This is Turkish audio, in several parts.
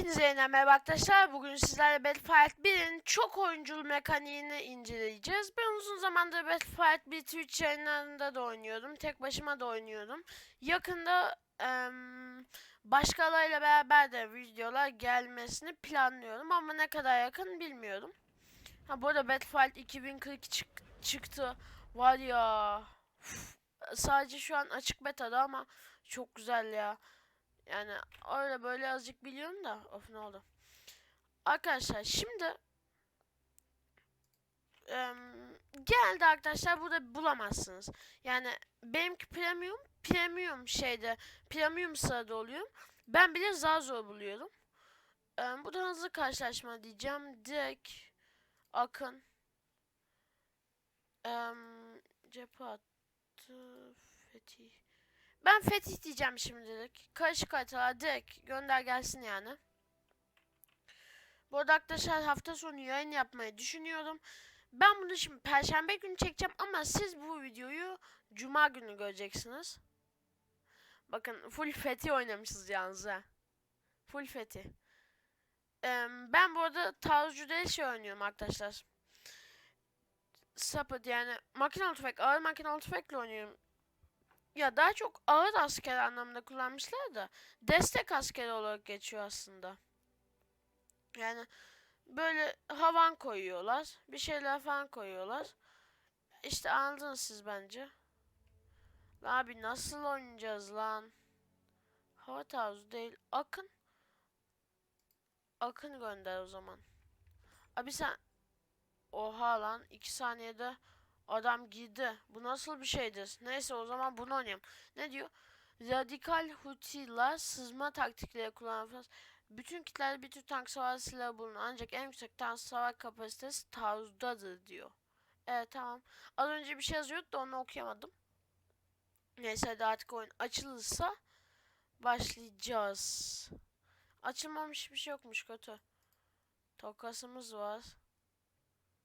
Hepinize yeniden merhaba arkadaşlar. Bugün sizlerle Battlefield 1'in çok oyunculu mekaniğini inceleyeceğiz. Ben uzun zamandır Battlefield 1 Twitch yayınlarında da oynuyordum. Tek başıma da oynuyordum. Yakında em, başkalarıyla beraber de videolar gelmesini planlıyorum. Ama ne kadar yakın bilmiyorum. Ha bu arada Battlefield 2042 çık- çıktı. Var ya. uf, sadece şu an açık beta'da ama çok güzel ya. Yani öyle böyle azıcık biliyorum da of ne oldu. Arkadaşlar şimdi em, geldi arkadaşlar burada bulamazsınız. Yani benimki premium premium şeyde premium sırada oluyor. Ben bile zar zor buluyorum. Em, bu da hızlı karşılaşma diyeceğim. Direkt akın em, cephe attı Fetih. Ben Fetih diyeceğim şimdilik. Karışık haritalar direkt gönder gelsin yani. Bu arada arkadaşlar hafta sonu yayın yapmayı düşünüyorum. Ben bunu şimdi perşembe günü çekeceğim ama siz bu videoyu cuma günü göreceksiniz. Bakın full Fethi oynamışız yalnız ha. Full Fethi. Ee, ben bu arada taarruzcuda şey oynuyorum arkadaşlar. Sapıt yani makinalı tüfek, ağır makinalı tüfekle oynuyorum. Ya daha çok ağır asker anlamında kullanmışlar da destek askeri olarak geçiyor aslında. Yani böyle havan koyuyorlar, bir şeyler falan koyuyorlar. İşte anladınız siz bence. Abi nasıl oynayacağız lan? Hava taarruzu değil. Akın. Akın gönder o zaman. Abi sen... Oha lan 2 saniyede Adam girdi. Bu nasıl bir şeydir? Neyse o zaman bunu oynayayım. Ne diyor? Radikal Huti'la sızma taktikleri kullanılmaz. Bütün kitlerde bir tür tank savar silahı bulunur. Ancak en yüksek tank savar kapasitesi taarruzdadır diyor. Evet tamam. Az önce bir şey yazıyordu da onu okuyamadım. Neyse hadi artık oyun açılırsa başlayacağız. Açılmamış bir şey yokmuş kötü. Tokasımız var.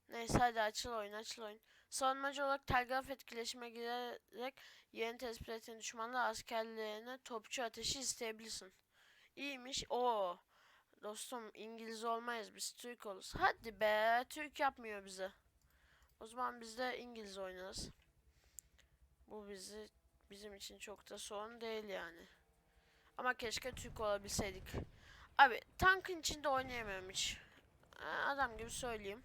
Neyse hadi açıl oyun açıl oyun. Savunmacı olarak telgraf etkileşime girerek yeni tespit eden düşmanlar askerlerine topçu ateşi isteyebilirsin. İyiymiş. Oo. Dostum İngiliz olmayız biz Türk oluruz. Hadi be Türk yapmıyor bize. O zaman biz de İngiliz oynarız. Bu bizi bizim için çok da sorun değil yani. Ama keşke Türk olabilseydik. Abi tankın içinde oynayamıyorum hiç. Ha, Adam gibi söyleyeyim.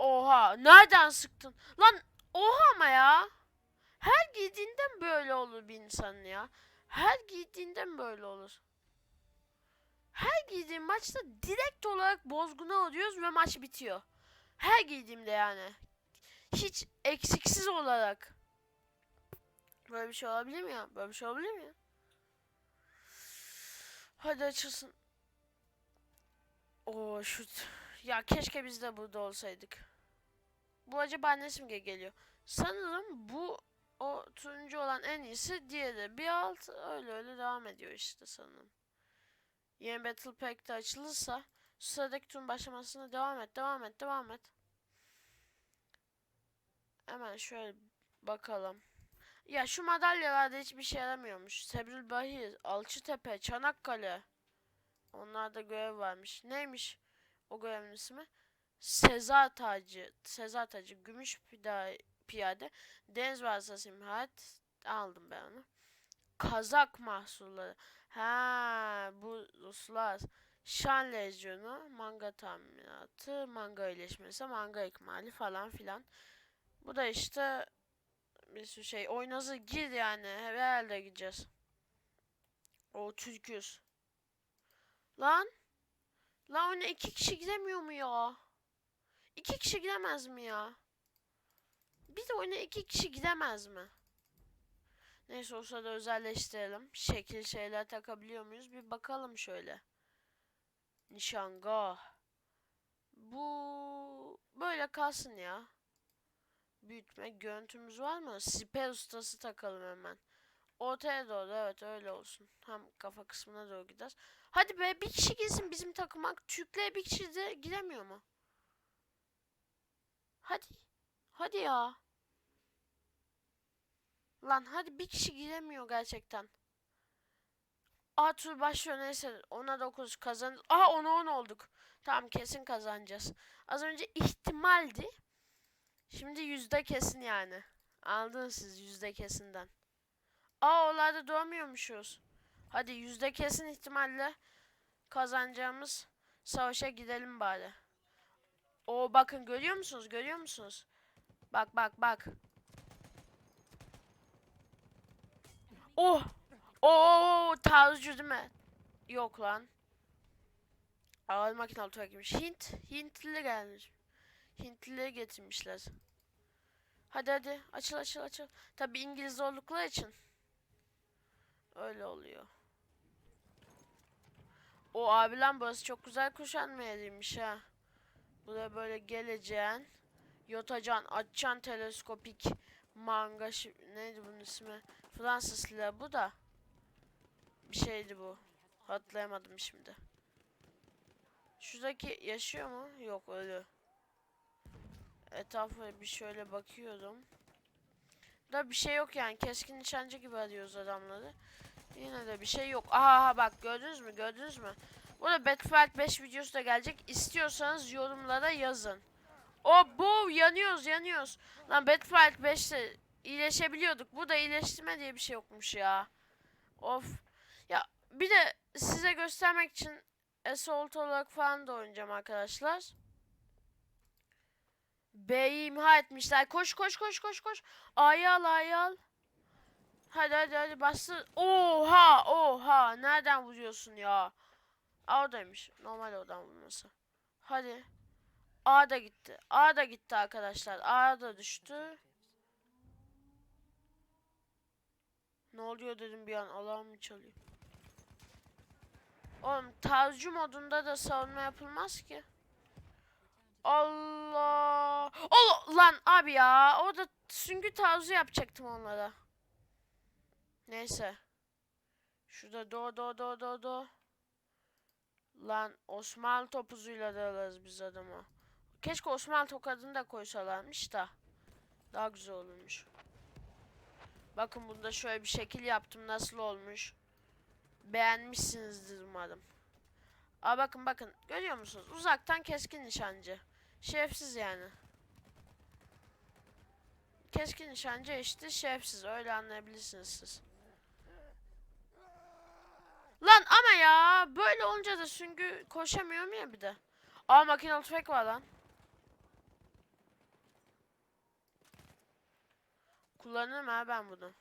Oha nereden sıktın? Lan oha ama ya. Her giydiğinden böyle olur bir insan ya. Her giydiğinden böyle olur. Her giydiğim maçta direkt olarak bozguna oluyoruz ve maç bitiyor. Her giydiğimde yani. Hiç eksiksiz olarak. Böyle bir şey olabilir mi ya? Böyle bir şey olabilir mi ya? Hadi açılsın. Oo şut. Ya keşke biz de burada olsaydık. Bu acaba ne simge geliyor? Sanırım bu o turuncu olan en iyisi diğeri. Bir alt öyle öyle devam ediyor işte sanırım. Yeni Battle Pack'te açılırsa sıradaki turun başlamasına devam et, devam et, devam et. Hemen şöyle bakalım. Ya şu madalyalarda hiçbir şey yaramıyormuş. Sebril Bahir, Alçıtepe, Çanakkale. Onlarda görev varmış. Neymiş o görevin ismi? Sezar tacı, Sezar tacı, gümüş piyade, deniz vasıtası imhat aldım ben onu. Kazak mahsulleri. Ha, bu Ruslar. Şan lejyonu, manga tahminatı, manga iyileşmesi, manga ikmali falan filan. Bu da işte bir sürü şey. Oynazı gir yani. Herhalde gideceğiz. O Türküz. Lan. Lan oyuna iki kişi gidemiyor mu ya? İki kişi gidemez mi ya? Bir de oyuna iki kişi gidemez mi? Neyse o sırada özelleştirelim. Şekil şeyler takabiliyor muyuz? Bir bakalım şöyle. Nişangah. Bu böyle kalsın ya. Büyütme görüntümüz var mı? Siper ustası takalım hemen. Ortaya doğru evet öyle olsun. Hem kafa kısmına doğru gider. Hadi be bir kişi girsin bizim takıma. Türkler bir kişi de giremiyor mu? Hadi. Hadi ya. Lan hadi bir kişi giremiyor gerçekten. Tur başlıyor neyse. Ona 9 kazan. Aha ona 10 olduk. Tamam kesin kazanacağız. Az önce ihtimaldi. Şimdi yüzde kesin yani. Aldınız siz yüzde kesinden. Aa oralarda doğmuyormuşuz. Hadi yüzde kesin ihtimalle kazanacağımız savaşa gidelim bari. O bakın görüyor musunuz? Görüyor musunuz? Bak bak bak. Oh! Oo tarzcı değil mi? Yok lan. Ağır makinalı tüfek gibiymiş. Hint. Hintli gelmiş. Hintlileri getirmişler. Hadi hadi açıl açıl açıl. Tabi İngiliz oldukları için. Öyle oluyor. O abi lan burası çok güzel kuşanma yeriymiş ha. Buraya böyle geleceksin. Yotacan, açacaksın teleskopik manga neydi bunun ismi? Fransız silahı bu da. Bir şeydi bu. Hatırlayamadım şimdi. Şuradaki yaşıyor mu? Yok ölü. Etrafa bir şöyle bakıyorum. Da bir şey yok yani. Keskin nişancı gibi arıyoruz adamları. Yine de bir şey yok. Aha bak gördünüz mü? Gördünüz mü? Burada Battlefield 5 videosu da gelecek. İstiyorsanız yorumlara yazın. O bu yanıyoruz yanıyoruz. Lan Battlefield 5'te iyileşebiliyorduk. Bu da iyileştirme diye bir şey yokmuş ya. Of. Ya bir de size göstermek için Assault olarak falan da oynayacağım arkadaşlar. B'yi imha etmişler. Koş koş koş koş koş. A'yı al A'yı al. Hadi hadi hadi bastır. Oha oha. Nereden vuruyorsun ya? A. Normal oradan vurması. Hadi. A da gitti. A da gitti arkadaşlar. A da düştü. Ne oluyor dedim bir an alarm mı çalıyor? Oğlum tarzcı modunda da savunma yapılmaz ki. Allah. Allah lan abi ya. Orada süngü tarzı yapacaktım onlara. Neyse. Şurada do do do do do. Lan Osmanlı topuzuyla da alırız biz adamı. Keşke Osmanlı tokadını da koysalarmış da. Daha güzel olurmuş. Bakın bunda şöyle bir şekil yaptım. Nasıl olmuş? Beğenmişsinizdir umarım. Aa bakın bakın. Görüyor musunuz? Uzaktan keskin nişancı. Şerefsiz yani. Keskin nişancı işte şerefsiz. Öyle anlayabilirsiniz siz. Lan ama ya. Böyle olunca da süngü koşamıyorum ya bir de. Aa makinalı tüfek var lan. Kullanırım ha ben bunu.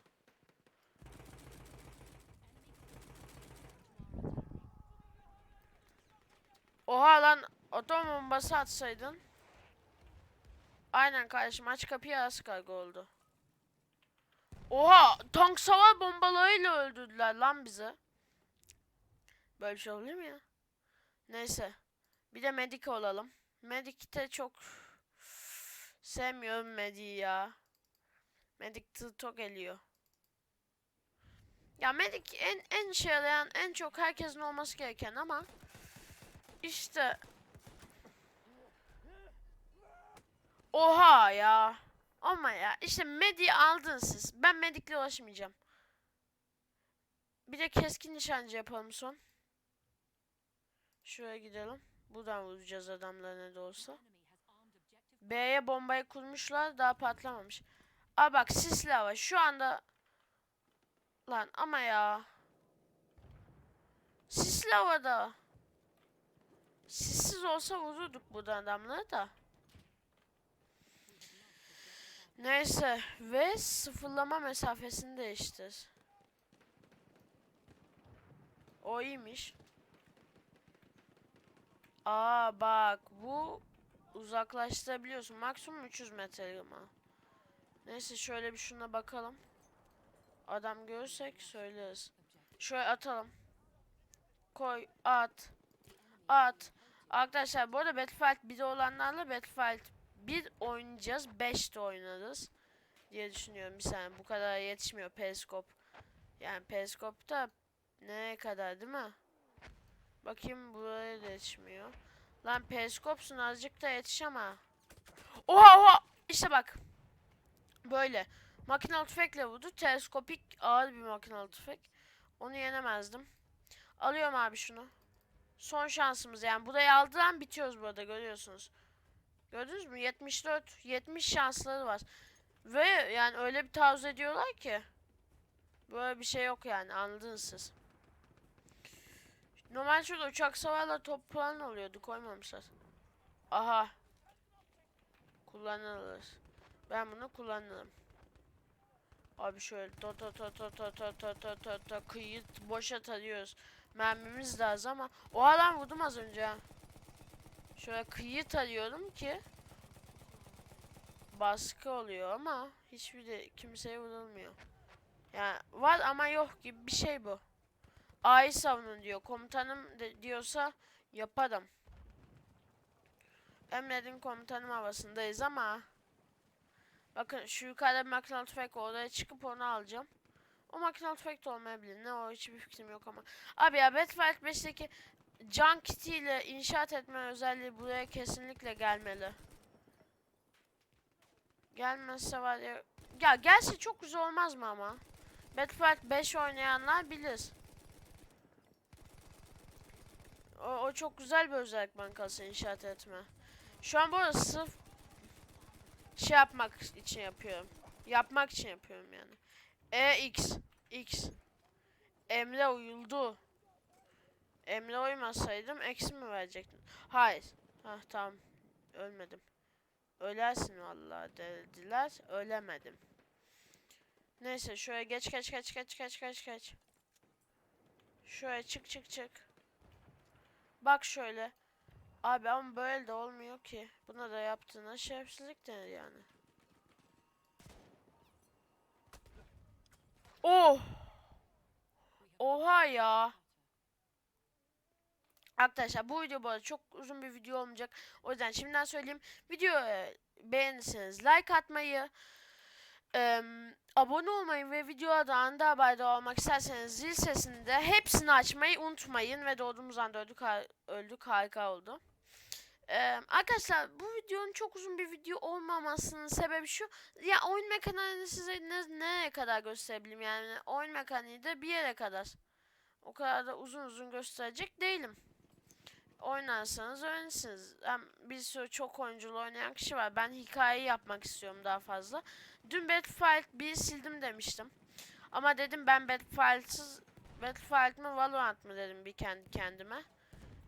Oha lan atom bombası atsaydın. Aynen kardeşim aç kapıyı az kargo oldu. Oha tank savar bombalarıyla öldürdüler lan bizi. Böyle bir şey olabilir mi ya? Neyse. Bir de medik olalım. Medik'te çok sevmiyorum Medik'i ya. Medik çok geliyor. Ya Medik en en şey yarayan en çok herkesin olması gereken ama işte Oha ya. Ama ya işte Medik'i aldın siz. Ben Medik'le ulaşmayacağım. Bir de keskin nişancı yapalım son. Şuraya gidelim. Buradan vuracağız adamları ne de olsa. B'ye bombayı kurmuşlar daha patlamamış. Aa bak sisli hava şu anda Lan ama ya. Sisli havada. Sissiz olsa vururduk bu adamları da. Neyse ve sıfırlama mesafesini değiştir. O iyiymiş. Aa bak bu uzaklaştırabiliyorsun. Maksimum 300 metre ama. Neyse şöyle bir şuna bakalım. Adam görürsek söyleriz. Şöyle atalım. Koy at. At. Arkadaşlar bu arada Battlefield 1'de olanlarla Battlefield 1 oynayacağız. 5 de oynarız. Diye düşünüyorum bir saniye. Bu kadar yetişmiyor periskop. Yani periskopta ne kadar değil mi? Bakayım buraya da yetişmiyor. Lan periskopsun azıcık da yetiş ama. Oha oha. İşte bak. Böyle. Makinalı tüfekle vurdu. Teleskopik ağır bir makinalı tüfek. Onu yenemezdim. Alıyorum abi şunu. Son şansımız yani. Burayı aldıran bitiyoruz burada görüyorsunuz. Gördünüz mü? 74, 70 şansları var. Ve yani öyle bir taarruz ediyorlar ki. Böyle bir şey yok yani anladınız siz. Normal şurada uçak savarla top falan oluyordu koymamışlar. Aha. Kullanılır. Ben bunu kullanırım. Abi şöyle to to to to to to to to to to kıyı boşa tarıyoruz. Mermimiz lazım ama o adam vurdum az önce. Şöyle kıyı tarıyorum ki baskı oluyor ama hiçbir de kimseye vurulmuyor. Yani var ama yok gibi bir şey bu. A'yı savunun diyor. Komutanım de diyorsa yaparım. Emredin komutanım havasındayız ama bakın şu yukarıda bir makinalı tüfek oraya çıkıp onu alacağım. O makinalı tüfek de olmayabilir. Ne o hiçbir fikrim yok ama. Abi ya Battlefield 5'teki can kitiyle inşaat etme özelliği buraya kesinlikle gelmeli. Gelmezse var ya. Ya gelse çok güzel olmaz mı ama? Battlefield 5 oynayanlar bilir. O, o çok güzel bir özellik bankası inşaat etme. Şu an bu arada sırf şey yapmak için yapıyorum. Yapmak için yapıyorum yani. E X X Emre uyuldu. Emre uymasaydım eksi mi verecektin? Hayır. Hah tamam. Ölmedim. Ölersin vallahi dediler. Ölemedim. Neyse şöyle geç geç geç geç geç geç geç. Şöyle çık çık çık. Bak şöyle. Abi ama böyle de olmuyor ki. Buna da yaptığına şerefsizlik denir yani. Oh! Oha ya. Arkadaşlar bu video bu çok uzun bir video olmayacak. O yüzden şimdiden söyleyeyim. Videoyu beğenirseniz like atmayı, Eee, abone olmayı ve videoda anda haberdar olmak isterseniz zil sesini de hepsini açmayı unutmayın ve doğduğumuz anda öldük, har- öldük harika oldu. Eee, arkadaşlar bu videonun çok uzun bir video olmamasının sebebi şu ya oyun mekaniğini size ne, nereye kadar gösterebilirim yani oyun mekaniği de bir yere kadar o kadar da uzun uzun gösterecek değilim. Oynarsanız öğrenirsiniz. Hem bir sürü çok oyunculu oynayan kişi var. Ben hikaye yapmak istiyorum daha fazla. Dün Battlefield 1 sildim demiştim. Ama dedim ben Battlefield'sız Battlefield mi Valorant mı dedim bir kendi kendime.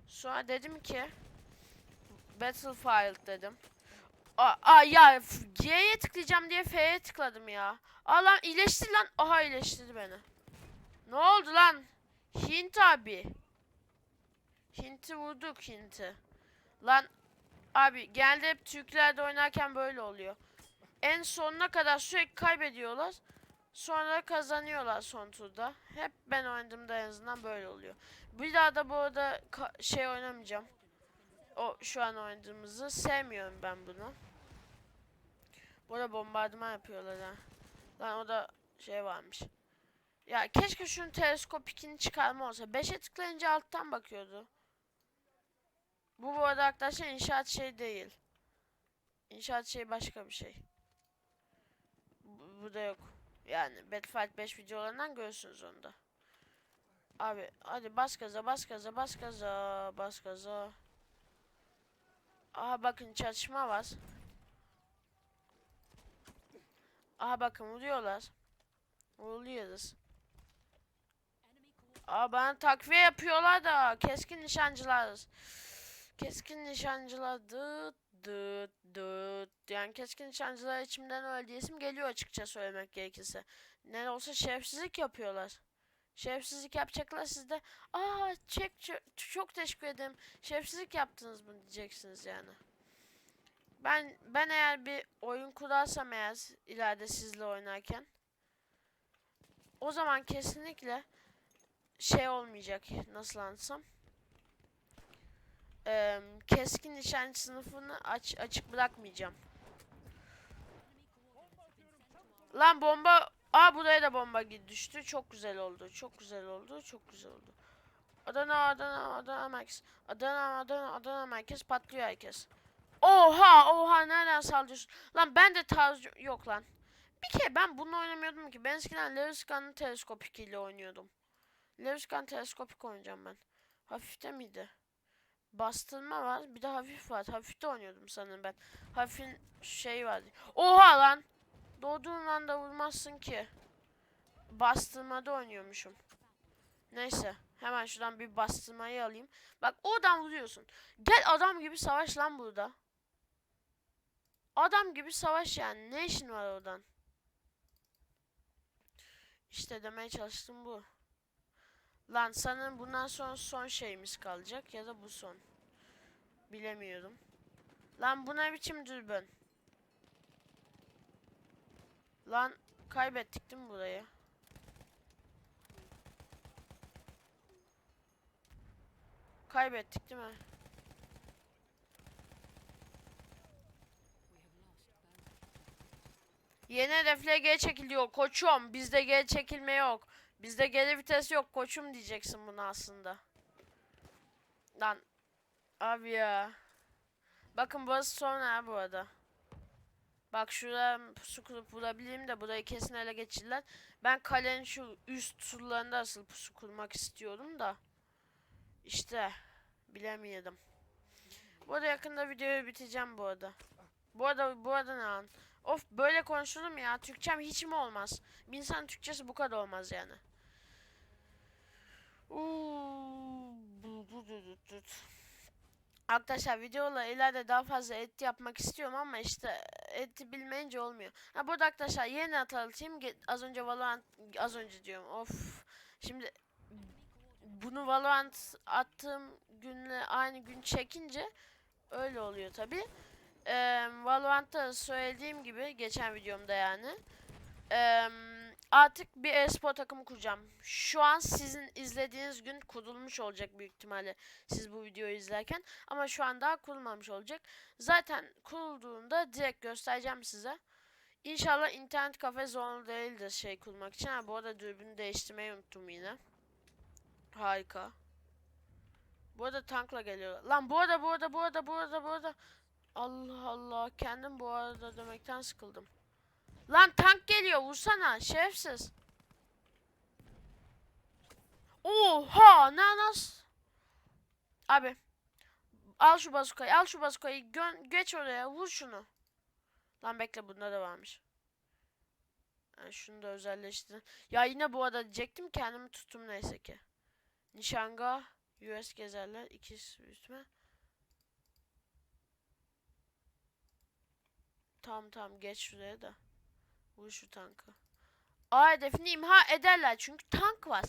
Sonra dedim ki Battlefield dedim. Aa, aa ya G'ye tıklayacağım diye F'ye tıkladım ya. Aa lan iyileştir lan. Aha iyileştirdi beni. Ne oldu lan? Hint abi. Hint'i vurduk Hint'i. Lan abi geldi hep Türklerde oynarken böyle oluyor. En sonuna kadar sürekli kaybediyorlar. Sonra kazanıyorlar son turda. Hep ben oynadığımda en azından böyle oluyor. Bir daha da bu arada şey oynamayacağım. O şu an oynadığımızı sevmiyorum ben bunu. Bu arada bombardıman yapıyorlar ha. Lan o da şey varmış. Ya keşke şunun teleskopikini çıkarma olsa. 5'e tıklayınca alttan bakıyordu. Bu bu arada arkadaşlar inşaat şey değil. İnşaat şey başka bir şey. Bu, bu da yok. Yani Battlefield 5 videolarından görürsünüz onu da. Abi hadi bas gaza bas gaza bas gaza bas gaza. Aha bakın çatışma var. Aha bakın vuruyorlar. Vuruluyoruz. Aa bana takviye yapıyorlar da keskin nişancılar. Keskin nişancılar dıt dıt dıt. Yani keskin nişancılar içimden öyle diyesim geliyor açıkça söylemek gerekirse. Ne olsa şerefsizlik yapıyorlar. Şerefsizlik yapacaklar siz de aa çek çö- çok teşekkür ederim. Şerefsizlik yaptınız mı diyeceksiniz yani. Ben ben eğer bir oyun kurarsam eğer ileride sizle oynarken o zaman kesinlikle şey olmayacak nasıl anlatsam Eee, keskin nişancı sınıfını aç açık bırakmayacağım. Lan bomba Aa buraya da bomba düştü. Çok güzel oldu. Çok güzel oldu. Çok güzel oldu. Adana Adana Adana merkez. Adana Adana Adana merkez patlıyor herkes. Oha oha nereden sallıyorsun? Lan ben de tarz yok lan. Bir kere ben bunu oynamıyordum ki. Ben eskiden Lewis Gunn'ın teleskop ile oynuyordum. Levskan teleskopik oynayacağım ben. Hafifte miydi? Bastırma var. Bir de hafif var. Hafifte oynuyordum sanırım ben. Hafifin şey vardı. Oha lan! Doğduğun anda vurmazsın ki. Bastırmada oynuyormuşum. Neyse. Hemen şuradan bir bastırmayı alayım. Bak oradan vuruyorsun. Gel adam gibi savaş lan burada. Adam gibi savaş yani. Ne işin var oradan? İşte demeye çalıştım bu. Lan sanırım bundan sonra son şeyimiz kalacak ya da bu son. Bilemiyorum. Lan bu ne biçim dürbün? Lan kaybettik değil mi burayı? Kaybettik değil mi? Yeni hedefle geri çekiliyor koçum. Bizde geri çekilme yok. Bizde geri vites yok koçum diyeceksin bunu aslında. Lan. Abi ya. Bakın burası son ha bu arada. Bak şuraya pusu kurup vurabileyim de burayı kesin ele geçirdiler. Ben kalenin şu üst surlarında asıl pusu kurmak istiyorum da. İşte bilemeyedim. Bu arada yakında videoyu biteceğim bu arada. Bu arada bu arada ne an? Of böyle konuşulur mu ya? Türkçem hiç mi olmaz? Bir insan Türkçesi bu kadar olmaz yani. Arkadaşlar videola ileride daha fazla edit yapmak istiyorum ama işte edit bilmeyince olmuyor. Ha burada arkadaşlar yeni hatırlatayım. Az önce Valorant az önce diyorum. Of. Şimdi bunu Valorant attığım günle aynı gün çekince öyle oluyor tabi. Ee, Valorant'ta söylediğim gibi geçen videomda yani. Eee artık bir e-spor takımı kuracağım. Şu an sizin izlediğiniz gün kurulmuş olacak büyük ihtimalle siz bu videoyu izlerken. Ama şu an daha kurulmamış olacak. Zaten kurulduğunda direkt göstereceğim size. İnşallah internet kafe zorunlu değildir şey kurmak için. Ha, bu arada dürbünü değiştirmeyi unuttum yine. Harika. Bu arada tankla geliyor. Lan bu arada bu arada bu arada bu arada bu arada. Allah Allah kendim bu arada demekten sıkıldım. Lan tank geliyor vursana şerefsiz. Oha ne nas? Abi al şu bazukayı al şu bazukayı gön geç oraya vur şunu. Lan bekle bunda da varmış. Yani şunu da özelleştirin. Ya yine bu arada diyecektim kendimi tuttum neyse ki. Nişanga US gezerler ikisi büyütme. Tamam tamam geç şuraya da. Vur şu tankı. A hedefini imha ederler çünkü tank var.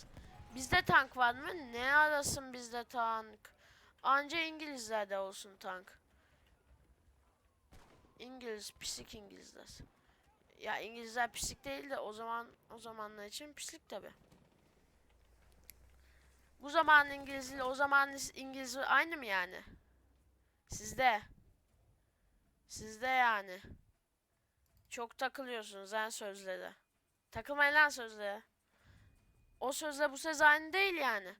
Bizde tank var mı? Ne arasın bizde tank? Anca İngilizlerde olsun tank. İngiliz, pislik İngilizler. Ya İngilizler pislik değil de o zaman o zamanlar için pislik tabi. Bu zaman İngiliz ile o zaman İngiliz aynı mı yani? Sizde. Sizde yani. Çok takılıyorsunuz en sözlere. Takılmayın lan sözlere. O sözle bu söz aynı değil yani.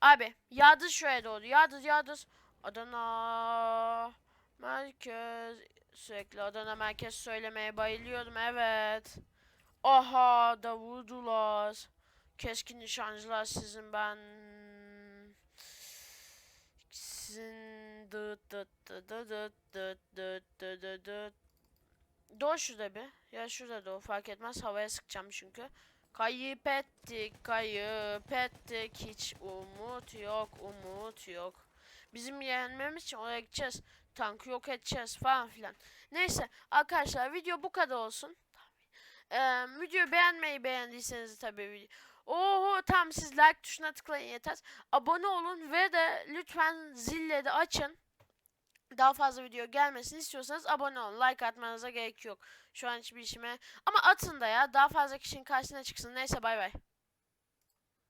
Abi yağdır şuraya doğru. Yağdır yağdır. Adana merkez. Sürekli Adana merkez söylemeye bayılıyorum evet. Aha da vurdular. Keskin nişancılar sizin ben. Sizin dıt dıt dıt dıt dıt dıt dıt dıt Doğ şurada bir. Ya şurada doğ fark etmez. Havaya sıkacağım çünkü. Kayıp ettik, kayıp ettik. Hiç umut yok, umut yok. Bizim yenmemiz için oraya gideceğiz. Tankı yok edeceğiz falan filan. Neyse arkadaşlar video bu kadar olsun. Ee, videoyu beğenmeyi beğendiyseniz tabii video. Oho tam siz like tuşuna tıklayın yeter. Abone olun ve de lütfen zille de daha fazla video gelmesini istiyorsanız abone olun. Like atmanıza gerek yok. Şu an hiçbir işime. Ama atın da ya. Daha fazla kişinin karşısına çıksın. Neyse bay bay.